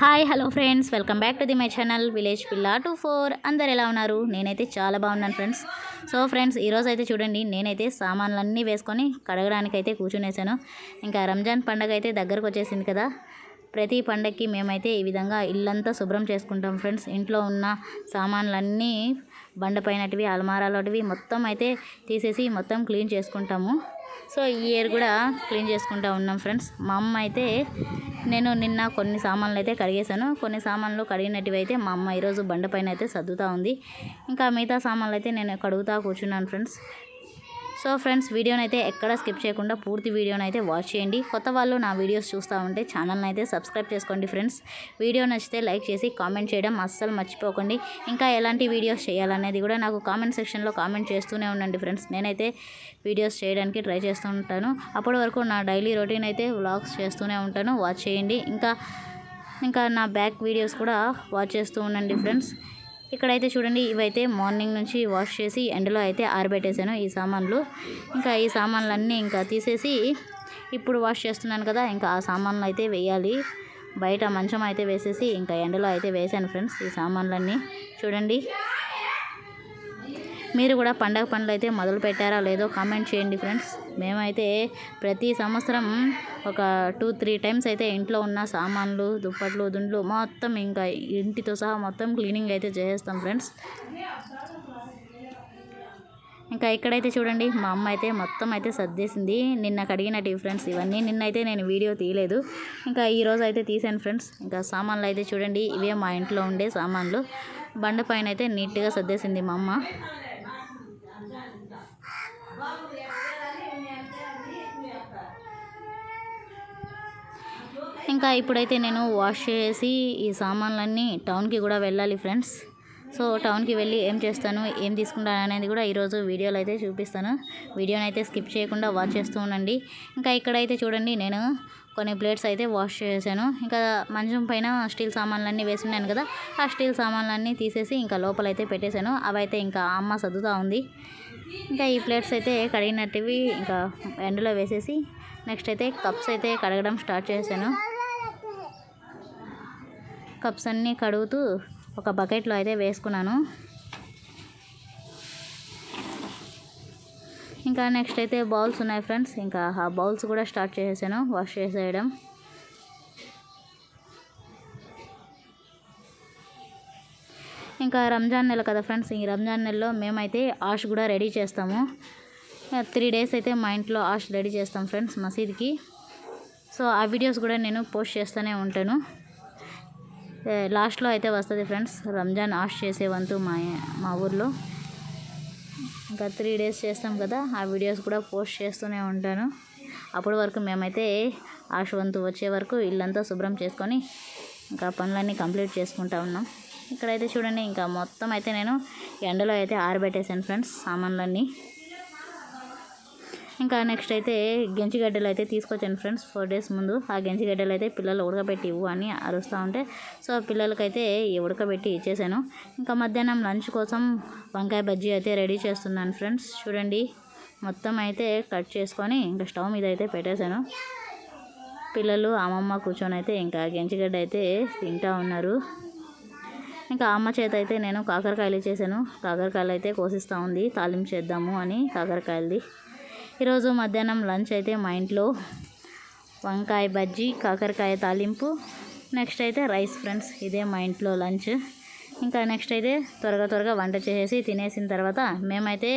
Hi hello friends. Welcome back to the my channel village Pilla two four. అందరు ఎలా ఉన్నారు? నేనైతే చాలా బాగున్నాను ఫ్రెండ్స్. సో ఫ్రెండ్స్ ఈరోజు అయితే చూడండి నేనైతే సామాన్లన్నీ వేసుకొని కడగడానికి అయితే కూర్చునేసాను. ఇంకా రంజాన్ పండగ అయితే దగ్గరకు వచ్చేసింది కదా. ప్రతి పండగకి మేమైతే ఈ విధంగా ఇల్లంతా శుభ్రం చేసుకుంటాం ఫ్రెండ్స్. ఇంట్లో ఉన్న సామాన్లన్నీ బండపైనటివి అలమారాలోటివి మొత్తం అయితే తీసేసి మొత్తం క్లీన్ చేసుకుంటాము. సో ఈ ఇయర్ కూడా క్లీన్ చేసుకుంటూ ఉన్నాం ఫ్రెండ్స్. మా అమ్మ అయితే నేను నిన్న కొన్ని సామాన్లు అయితే కడిగేశాను. కొన్ని సామాన్లు కడిగినట్టువి అయితే మా అమ్మ ఈరోజు బండపైన అయితే సర్దుతూ ఉంది. ఇంకా మిగతా సామాన్లు అయితే నేను కడుగుతూ కూర్చున్నాను ఫ్రెండ్స్. సో ఫ్రెండ్స్ వీడియోని అయితే ఎక్కడ స్కిప్ చేయకుండా పూర్తి వీడియోని అయితే వాచ్ చేయండి. కొత్త వాళ్ళు నా వీడియోస్ చూస్తూ ఉంటే ఛానల్ని అయితే సబ్స్క్రైబ్ చేసుకోండి ఫ్రెండ్స్. వీడియో నచ్చితే లైక్ చేసి కామెంట్ చేయడం అస్సలు మర్చిపోకండి. ఇంకా ఎలాంటి వీడియోస్ చేయాలనేది కూడా నాకు కామెంట్ సెక్షన్లో కామెంట్ చేస్తూనే ఉండండి ఫ్రెండ్స్. నేనైతే వీడియోస్ చేయడానికి ట్రై చేస్తూ ఉంటాను. అప్పటి వరకు నా డైలీ రొటీన్ అయితే వ్లాగ్స్ చేస్తూనే ఉంటాను. వాచ్ చేయండి. ఇంకా ఇంకా నా బ్యాక్ వీడియోస్ కూడా వాచ్ చేస్తూ ఉండండి ఫ్రెండ్స్. ఇక్కడైతే చూడండి ఇవైతే మార్నింగ్ నుంచి వాష్ చేసి ఎండలో అయితే ఆరబెట్టేశాను ఈ సామాన్లు. ఇంకా ఈ సామాన్లన్నీ ఇంకా తీసేసి ఇప్పుడు వాష్ చేస్తున్నాను కదా ఇంకా ఆ సామాన్లు అయితే వేయాలి. బయట మంచం అయితే వేసేసి ఇంకా ఎండలో అయితే వేసాను ఫ్రెండ్స్ ఈ సామాన్లన్నీ. చూడండి మీరు కూడా పండగ పనులు అయితే మొదలు పెట్టారా లేదో కామెంట్ చేయండి ఫ్రెండ్స్ మేమైతే ప్రతి సంవత్సరం ఒక టూ త్రీ టైమ్స్ అయితే ఇంట్లో ఉన్న సామాన్లు దుప్పట్లు దుండ్లు మొత్తం ఇంకా ఇంటితో సహా మొత్తం క్లీనింగ్ అయితే చేసేస్తాం ఫ్రెండ్స్ ఇంకా ఇక్కడైతే చూడండి మా అమ్మ అయితే మొత్తం అయితే సర్దేసింది. నిన్న కడిగిన ఫ్రెండ్స్ ఇవన్నీ నిన్నైతే నేను వీడియో తీయలేదు. ఇంకా ఈరోజు అయితే తీసాను ఫ్రెండ్స్ ఇంకా సామాన్లు అయితే చూడండి ఇవే మా ఇంట్లో ఉండే సామాన్లు. బండ పైన అయితే నీట్గా సర్దేసింది మా అమ్మ. ఇంకా ఇప్పుడైతే నేను వాష్ చేసి ఈ సామాన్లన్నీ టౌన్కి కూడా వెళ్ళాలి ఫ్రెండ్స్. సో టౌన్కి వెళ్ళి ఏం చేస్తాను ఏం తీసుకుంటాను అనేది కూడా ఈరోజు వీడియోలో అయితే చూపిస్తాను. వీడియోని అయితే స్కిప్ చేయకుండా వాచ్ చేస్తూ ఉండండి. ఇంకా ఇక్కడైతే చూడండి నేను కొన్ని ప్లేట్స్ అయితే వాష్ చేశాను. ఇంకా మంచం పైన స్టీల్ సామాన్లన్నీ వేసున్నాను కదా ఆ స్టీల్ సామాన్లన్నీ తీసేసి ఇంకా లోపలైతే పెట్టేశాను. అవైతే ఇంకా అమ్మ సర్దుతూ ఉంది. ఇంకా ఈ ప్లేట్స్ అయితే కడిగినట్టువి ఇంకా ఎండలో వేసేసి నెక్స్ట్ అయితే కప్స్ అయితే కడగడం స్టార్ట్ చేశాను. కప్స్ అన్నీ కడుగుతూ ఒక బకెట్లో అయితే వేసుకున్నాను. ఇంకా నెక్స్ట్ అయితే బౌల్స్ ఉన్నాయి ఫ్రెండ్స్ ఇంకా ఆ బౌల్స్ కూడా స్టార్ట్ చేసేసాను. వాష్ చేసేయడం. ఇంకా రంజాన్ నెల కదా ఫ్రెండ్స్ ఈ రంజాన్ నెలలో మేమైతే ఆష్ కూడా రెడీ చేస్తాము. త్రీ డేస్ అయితే మా ఇంట్లో ఆష్ రెడీ చేస్తాం ఫ్రెండ్స్ మసీద్కి. సో ఆ వీడియోస్ కూడా నేను పోస్ట్ చేస్తూనే ఉంటాను. లాస్ట్లో అయితే వస్తుంది ఫ్రెండ్స్ రంజాన్ ఆష్ చేసే వంతు మా మా ఊర్లో. ఇంకా త్రీ డేస్ చేస్తాం కదా ఆ వీడియోస్ కూడా పోస్ట్ చేస్తూనే ఉంటాను. అప్పటి వరకు మేమైతే ఆశవంతు వచ్చే వరకు ఇల్లంతా శుభ్రం చేసుకొని ఇంకా పనులన్నీ కంప్లీట్ చేసుకుంటా ఉన్నాం. ఇక్కడైతే చూడండి ఇంకా మొత్తం అయితే నేను ఎండలో అయితే ఆరబెట్టేశాను ఫ్రెండ్స్ సామాన్లన్నీ. ఇంకా నెక్స్ట్ అయితే గెంజిగడ్డలు అయితే తీసుకొచ్చాను ఫ్రెండ్స్ ఫోర్ డేస్ ముందు ఆ గెంజిగడ్డలు అయితే పిల్లలు ఉడకబెట్టి ఇవ్వు అని అరుస్తూ ఉంటే సో పిల్లలకైతే ఉడకబెట్టి ఇచ్చేసాను. ఇంకా మధ్యాహ్నం లంచ్ కోసం వంకాయ బజ్జీ అయితే రెడీ చేస్తున్నాను ఫ్రెండ్స్ చూడండి మొత్తం అయితే కట్ చేసుకొని ఇంకా స్టవ్ మీద అయితే పెట్టేశాను. పిల్లలు అమ్మమ్మ కూర్చొని అయితే ఇంకా గెంజిగడ్డ అయితే తింటూ ఉన్నారు. ఇంకా అమ్మ చేత అయితే నేను కాకరకాయలు చేశాను. కాకరకాయలు అయితే కోసిస్తూ ఉంది. తాలింపు చేద్దాము అని కాకరకాయలది. ఈరోజు మధ్యాహ్నం లంచ్ అయితే మా ఇంట్లో వంకాయ బజ్జీ కాకరకాయ తాలింపు నెక్స్ట్ అయితే రైస్ ఫ్రెండ్స్. ఇదే మా ఇంట్లో లంచ్. ఇంకా నెక్స్ట్ అయితే త్వరగా త్వరగా వంట చేసేసి తినేసిన తర్వాత మేమైతే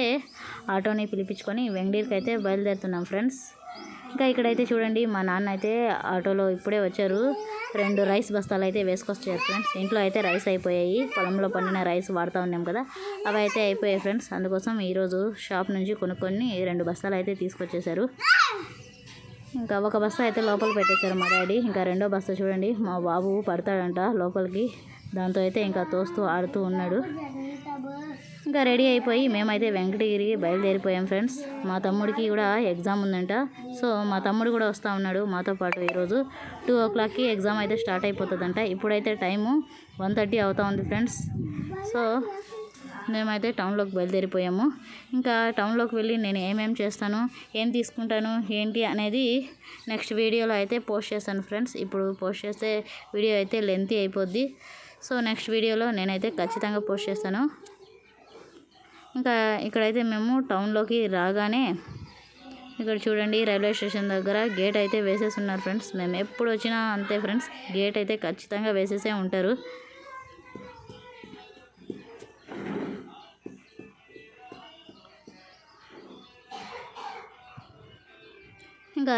ఆటోని పిలిపించుకొని వెంగడీర్కి అయితే బయలుదేరుతున్నాం ఫ్రెండ్స్. ఇంకా ఇక్కడైతే చూడండి మా నాన్న అయితే ఆటోలో ఇప్పుడే వచ్చారు. రెండు రైస్ బస్తాలు అయితే వేసుకొచ్చారు ఫ్రెండ్స్. ఇంట్లో అయితే రైస్ అయిపోయాయి. పొలంలో పండిన రైస్ వాడుతూ ఉన్నాం కదా. అవి అయితే అయిపోయాయి ఫ్రెండ్స్. అందుకోసం ఈరోజు షాప్ నుంచి కొనుక్కొని రెండు బస్తాలు అయితే తీసుకొచ్చేసారు ఇంకా ఒక బస్తా అయితే లోపల పెట్టేశారు మా డాడీ. ఇంకా రెండో బస్తా చూడండి. మా బాబు పడతాడంట లోపలికి. దాంతో అయితే ఇంకా తోస్తూ ఆడుతూ ఉన్నాడు. ఇంకా రెడీ అయిపోయి మేమైతే వెంకటగిరికి బయలుదేరిపోయాం ఫ్రెండ్స్. మా తమ్ముడికి కూడా ఎగ్జామ్ ఉందంట. సో మా తమ్ముడు కూడా వస్తూ ఉన్నాడు మాతో పాటు ఈరోజు. టూ ఓ క్లాక్కి ఎగ్జామ్ అయితే స్టార్ట్ అయిపోతుందంట. ఇప్పుడైతే టైము వన్ థర్టీ అవుతూ ఉంది ఫ్రెండ్స్. సో మేమైతే టౌన్లోకి బయలుదేరిపోయాము. ఇంకా టౌన్లోకి వెళ్ళి నేను ఏమేమి చేస్తాను ఏం తీసుకుంటాను ఏంటి అనేది నెక్స్ట్ వీడియోలో అయితే పోస్ట్ చేస్తాను ఫ్రెండ్స్. ఇప్పుడు పోస్ట్ చేస్తే వీడియో అయితే లెంతీ అయిపోద్ది. సో నెక్స్ట్ వీడియోలో నేనైతే ఖచ్చితంగా పోస్ట్ చేస్తాను. ఇంకా ఇక్కడైతే మేము టౌన్లోకి రాగానే ఇక్కడ చూడండి రైల్వే స్టేషన్ దగ్గర గేట్ అయితే వేసేసి ఉన్నారు ఫ్రెండ్స్. మేము ఎప్పుడు వచ్చినా అంతే ఫ్రెండ్స్ గేట్ అయితే ఖచ్చితంగా వేసేసే ఉంటారు. ఇంకా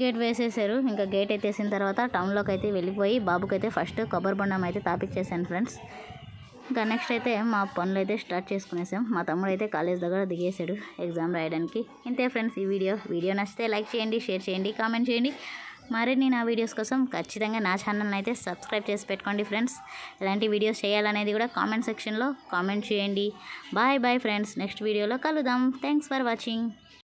గేట్ వేసేసారు. ఇంకా గేట్ ఎత్తేసిన తర్వాత టౌన్లోకి అయితే వెళ్ళిపోయి బాబుకైతే ఫస్ట్ కొబ్బరి బొండం అయితే తాపిచ్చేసాను ఫ్రెండ్స్. ఇంకా నెక్స్ట్ అయితే మా పనులు అయితే స్టార్ట్ చేసుకునేసాం. మా తమ్ముడు అయితే కాలేజ్ దగ్గర దిగేశాడు ఎగ్జామ్ రాయడానికి. ఇంతే ఫ్రెండ్స్ ఈ వీడియో. వీడియో నచ్చితే లైక్ చేయండి షేర్ చేయండి కామెంట్ చేయండి. మరిన్ని నా వీడియోస్ కోసం ఖచ్చితంగా నా ఛానల్ని అయితే సబ్స్క్రైబ్ చేసి పెట్టుకోండి ఫ్రెండ్స్. ఎలాంటి వీడియోస్ చేయాలనేది కూడా కామెంట్ సెక్షన్లో కామెంట్ చేయండి. Bye bye friends. నెక్స్ట్ వీడియోలో కలుద్దాం. Thanks for watching.